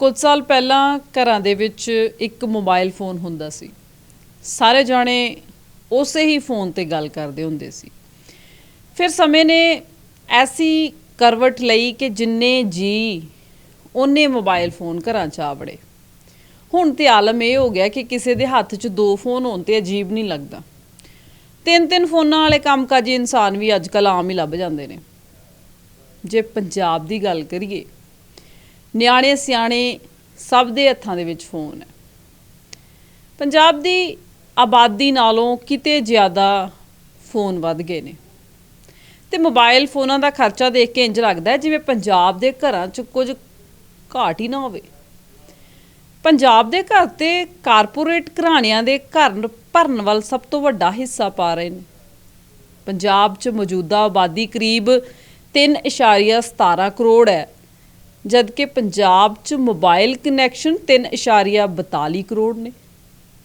ਕੁਝ ਸਾਲ ਪਹਿਲਾਂ ਘਰਾਂ ਦੇ ਵਿੱਚ ਇੱਕ ਮੋਬਾਈਲ ਫੋਨ ਹੁੰਦਾ ਸੀ। ਸਾਰੇ ਜਾਣੇ ਉਸੇ ਹੀ ਫੋਨ ਤੇ ਗੱਲ ਕਰਦੇ ਹੁੰਦੇ ਸੀ। ਫਿਰ ਸਮੇਂ ਨੇ ਐਸੀ ਕਰਵਟ ਲਈ ਕਿ ਜਿੰਨੇ ਜੀ ਉਹਨੇ ਮੋਬਾਈਲ ਫੋਨ ਘਰਾਂ 'ਚ ਆਵੜੇ ਹੁਣ ਤੇ ਆਲਮ ਇਹ ਹੋ ਗਿਆ ਕਿ ਕਿਸੇ ਦੇ ਹੱਥ 'ਚ ਦੋ ਫੋਨ ਹੋਣ ਤੇ ਅਜੀਬ ਨਹੀਂ ਲੱਗਦਾ। ਤਿੰਨ ਤਿੰਨ ਫੋਨਾਂ ਵਾਲੇ ਕੰਮਕਾਜੀ ਇਨਸਾਨ ਵੀ ਅੱਜਕੱਲ ਆਮ ਹੀ ਲੱਭ ਜਾਂਦੇ ਨੇ। ਜੇ ਪੰਜਾਬ ਦੀ ਗੱਲ ਕਰੀਏ ਨਿਆਣੇ, ਸਿਆਣੇ ਸਭ ਦੇ ਹੱਥਾਂ ਦੇ ਵਿੱਚ ਫੋਨ ਹੈ। ਪੰਜਾਬ ਦੀ ਆਬਾਦੀ ਨਾਲੋਂ ਕਿਤੇ ਜ਼ਿਆਦਾ ਫੋਨ ਵੱਧ ਗਏ ਨੇ। ਤੇ ਮੋਬਾਈਲ ਫੋਨਾਂ ਦਾ ਖਰਚਾ ਦੇਖ ਕੇ ਇੰਜ ਲੱਗਦਾ ਹੈ ਜਿਵੇਂ ਪੰਜਾਬ ਦੇ ਘਰਾਂ 'ਚ ਕੁਝ ਘਾਟ ਹੀ ਨਾ ਹੋਵੇ। ਪੰਜਾਬ ਦੇ ਘਰ ਤੇ ਕਾਰਪੋਰੇਟ ਘਰਾਣਿਆਂ ਦੇ ਘਰ ਭਰਨ ਵੱਲ ਸਭ ਤੋਂ ਵੱਡਾ ਹਿੱਸਾ ਪਾ ਰਹੇ ਨੇ। ਪੰਜਾਬ 'ਚ ਮੌਜੂਦਾ ਆਬਾਦੀ ਕਰੀਬ 3.17 ਕਰੋੜ ਹੈ। ਜਦਕਿ ਪੰਜਾਬ 'ਚ ਮੋਬਾਈਲ ਕਨੈਕਸ਼ਨ 3.42 ਕਰੋੜ ਨੇ।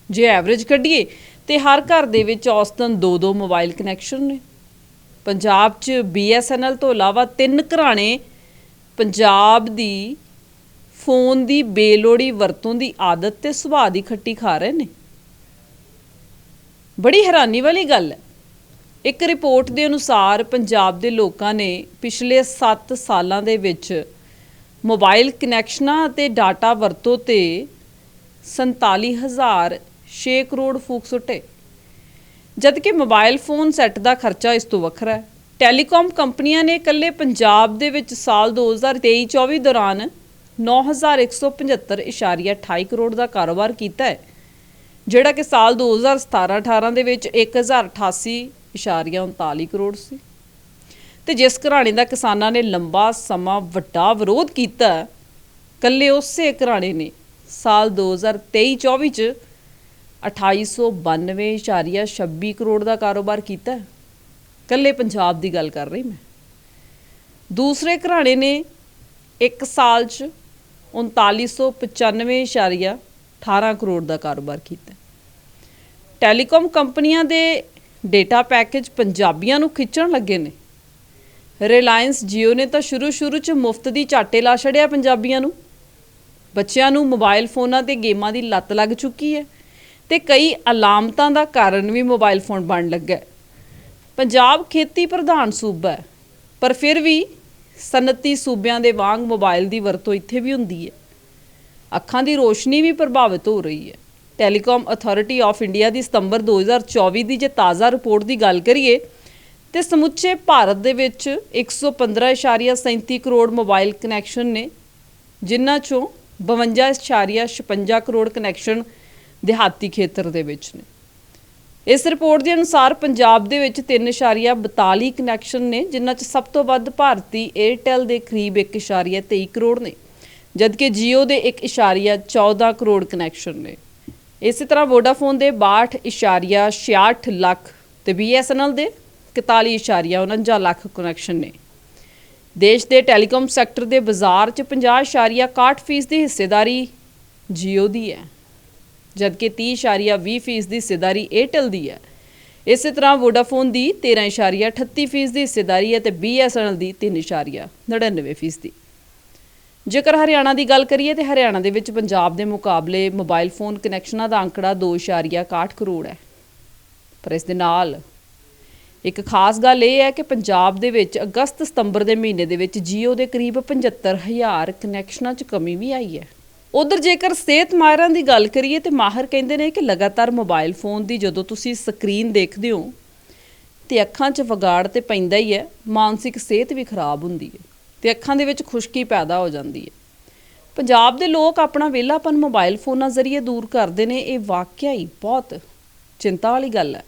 ਜੇ ਐਵਰੇਜ ਕੱਢੀਏ, ਤੇ ਹਰ ਘਰ ਦੇ ਵਿੱਚ ਔਸਤਨ 2-2 ਮੋਬਾਈਲ ਕਨੈਕਸ਼ਨ ਨੇ। ਪੰਜਾਬ 'ਚ BSNL ਤੋਂ ਇਲਾਵਾ ਤਿੰਨ ਘਰਾਣੇ ਪੰਜਾਬ ਦੀ ਫੋਨ ਦੀ ਬੇਲੋੜੀ ਵਰਤੋਂ ਦੀ ਆਦਤ ਤੇ ਸੁਭਾਅ ਦੀ ਖੱਟੀ ਖਾ ਰਹੇ ਨੇ। ਬੜੀ ਹੈਰਾਨੀ ਵਾਲੀ ਗੱਲ ਹੈ। ਇੱਕ ਰਿਪੋਰਟ ਦੇ ਅਨੁਸਾਰ ਪੰਜਾਬ ਦੇ ਲੋਕਾਂ ਨੇ ਪਿਛਲੇ 7 ਸਾਲਾਂ ਦੇ ਵਿੱਚ ਮੋਬਾਈਲ ਕਨੈਕਸ਼ਨਾਂ ਅਤੇ ਡਾਟਾ ਵਰਤੋਂ ਤੇ 47006 ਕਰੋੜ ਫੂਕ ਸੁੱਟੇ। ਜਦਕਿ ਮੋਬਾਈਲ ਫੋਨ ਸੈੱਟ ਦਾ ਖਰਚਾ ਇਸ ਤੋਂ ਵੱਖਰਾ ਹੈ। ਟੈਲੀਕਾਮ ਕੰਪਨੀਆਂ ਨੇ ਇਕੱਲੇ ਪੰਜਾਬ ਦੇ ਵਿੱਚ ਸਾਲ 2023-24 ਦੌਰਾਨ 9175.28 ਕਰੋੜ ਦਾ ਕਾਰੋਬਾਰ ਕੀਤਾ ਹੈ, ਜਿਹੜਾ ਕਿ ਸਾਲ 2017-18 ਦੇ ਵਿੱਚ 1088.39 ਕਰੋੜ ਸੀ। ਤੇ ਜਿਸ ਘਰਾਣੇ ਦਾ ਕਿਸਾਨਾਂ ਨੇ ਲੰਬਾ ਸਮਾਂ ਵੱਡਾ ਵਿਰੋਧ ਕੀਤਾ ਕੱਲੇ ਉਸੇ ਘਰਾਣੇ ਨੇ ਸਾਲ 2023-24 ਚ 2892.26 ਕਰੋੜ ਦਾ ਕਾਰੋਬਾਰ ਕੀਤਾ ਹੈ। ਕੱਲੇ ਪੰਜਾਬ ਦੀ ਗੱਲ ਕਰ ਰਹੀ ਮੈਂ ਦੂਸਰੇ ਘਰਾਣੇ ਨੇ ਇੱਕ ਸਾਲ ਚ 3995.18 ਕਰੋੜ ਦਾ ਕਾਰੋਬਾਰ ਕੀਤਾ ਹੈ। ਟੈਲੀਕਾਮ ਕੰਪਨੀਆਂ ਦੇ ਡੇਟਾ ਪੈਕੇਜ ਪੰਜਾਬੀਆਂ ਨੂੰ ਖਿੱਚਣ ਲੱਗੇ ਨੇ ਰਿਲਾਇੰਸ Jio ਨੇ ਤਾਂ ਸ਼ੁਰੂ-ਸ਼ੁਰੂ 'ਚ ਮੁਫਤ ਦੀ ਝਾਟੇ ਲਾ ਛੜਿਆ ਪੰਜਾਬੀਆਂ ਨੂੰ। ਬੱਚਿਆਂ ਨੂੰ ਮੋਬਾਈਲ ਫੋਨਾਂ ਤੇ ਗੇਮਾਂ ਦੀ ਲੱਤ ਲੱਗ ਚੁੱਕੀ ਹੈ ਤੇ ਕਈ ਅਲਾਮਤਾਂ ਦਾ ਕਾਰਨ ਵੀ ਮੋਬਾਈਲ ਫੋਨ ਬਣ ਲੱਗਾ ਹੈ। ਪੰਜਾਬ ਖੇਤੀ ਪ੍ਰਧਾਨ ਸੂਬਾ ਹੈ, ਪਰ ਫਿਰ ਵੀ ਸਨਅਤੀ ਸੂਬਿਆਂ ਦੇ ਵਾਂਗ ਮੋਬਾਈਲ ਦੀ ਵਰਤੋਂ ਇੱਥੇ ਵੀ ਹੁੰਦੀ ਹੈ। ਅੱਖਾਂ ਦੀ ਰੋਸ਼ਨੀ ਵੀ ਪ੍ਰਭਾਵਿਤ ਹੋ ਰਹੀ ਹੈ। ਟੈਲੀਕਾਮ ਅਥਾਰਟੀ ਆਫ ਇੰਡੀਆ ਦੀ ਸਤੰਬਰ 2024 ਦੀ ਜੇ ਤਾਜ਼ਾ ਰਿਪੋਰਟ ਦੀ ਗੱਲ ਕਰੀਏ ਤੇ ਸਮੁੱਚੇ ਭਾਰਤ ਦੇ ਵਿੱਚ 115.37 ਕਰੋੜ ਮੋਬਾਈਲ ਕਨੈਕਸ਼ਨ ਨੇ, ਜਿਨ੍ਹਾਂ ਚੋਂ 52.56 ਕਰੋੜ ਕਨੈਕਸ਼ਨ ਦਿਹਾਤੀ ਖੇਤਰ ਦੇ ਵਿੱਚ ਨੇ। ਇਸ ਰਿਪੋਰਟ ਦੇ ਅਨੁਸਾਰ ਪੰਜਾਬ ਦੇ ਵਿੱਚ 3.42 ਕਨੈਕਸ਼ਨ ਨੇ, ਜਿਨ੍ਹਾਂ 'ਚ ਸਭ ਤੋਂ ਵੱਧ ਭਾਰਤੀ 에ਅਰਟੈਲ ਦੇ ਕਰੀਬ 1.23 ਕਰੋੜ ਨੇ, ਜਦਕਿ Jio ਦੇ 1.14 ਕਰੋੜ ਕਨੈਕਸ਼ਨ ਨੇ। ਇਸੇ ਤਰ੍ਹਾਂ ਵੋਡਾਫੋਨ ਦੇ 62.66 ਲੱਖ ਤੇ BSNL ਦੇ 41.49 ਲੱਖ ਕਨੈਕਸ਼ਨ ਨੇ। ਦੇਸ਼ ਦੇ ਟੈਲੀਕਾਮ ਸੈਕਟਰ ਦੇ ਬਾਜ਼ਾਰ 'ਚ 50.61 ਫੀਸ ਦੀ ਹਿੱਸੇਦਾਰੀ Jio ਦੀ ਹੈ। ਜਦਕਿ 30.20 ਫੀਸ ਦੀ ਹਿੱਸੇਦਾਰੀ Airtel ਦੀ ਹੈ। ਇਸੇ ਤਰ੍ਹਾਂ ਵੋਡਾਫੋਨ ਦੀ 13.38 ਫੀਸ ਦੀ ਹਿੱਸੇਦਾਰੀ ਹੈ ਤੇ BSNL ਦੀ 3.99 ਫੀਸ ਦੀ। ਜੇਕਰ ਹਰਿਆਣਾ ਦੀ ਗੱਲ ਕਰੀਏ ਤੇ ਹਰਿਆਣਾ ਦੇ ਵਿੱਚ ਪੰਜਾਬ ਦੇ ਮੁਕਾਬਲੇ ਮੋਬਾਈਲ ਫੋਨ ਕਨੈਕਸ਼ਨਾਂ ਦਾ ਅੰਕੜਾ 2.61 ਕਰੋੜ ਹੈ। ਪਰ ਇਸ ਦੇ ਨਾਲ ਇੱਕ ਖਾਸ ਗੱਲ ਇਹ ਹੈ ਕਿ ਪੰਜਾਬ ਦੇ ਵਿੱਚ ਅਗਸਤ ਸਤੰਬਰ ਦੇ ਮਹੀਨੇ ਦੇ ਵਿੱਚ ਜੀਓ ਦੇ ਕਰੀਬ 75000 ਕਨੈਕਸ਼ਨਾਂ 'ਚ ਕਮੀ ਵੀ ਆਈ ਹੈ। ਉਧਰ ਜੇਕਰ ਸਿਹਤ ਮਾਹਿਰਾਂ ਦੀ ਗੱਲ ਕਰੀਏ ਤੇ ਮਾਹਰ ਕਹਿੰਦੇ ਨੇ ਕਿ ਲਗਾਤਾਰ ਮੋਬਾਈਲ ਫੋਨ ਦੀ ਜਦੋਂ ਤੁਸੀਂ ਸਕਰੀਨ ਦੇਖਦੇ ਹੋ, ਤੇ ਅੱਖਾਂ 'ਚ ਵਿਗਾੜ ਤੇ ਪੈਂਦਾ ਹੀ ਹੈ, ਮਾਨਸਿਕ ਸਿਹਤ ਵੀ ਖਰਾਬ ਹੁੰਦੀ ਹੈ ਤੇ ਅੱਖਾਂ ਦੇ ਵਿੱਚ ਖੁਸ਼ਕੀ ਪੈਦਾ ਹੋ ਜਾਂਦੀ ਹੈ। ਪੰਜਾਬ ਦੇ ਲੋਕ ਆਪਣਾ ਵਿਹਲਾਪਨ ਮੋਬਾਈਲ ਫੋਨਾਂ ਜ਼ਰੀਏ ਦੂਰ ਕਰਦੇ ਨੇ, ਇਹ ਵਾਕਿਆ ਹੀ ਬਹੁਤ ਚਿੰਤਾ ਵਾਲੀ ਗੱਲ ਹੈ।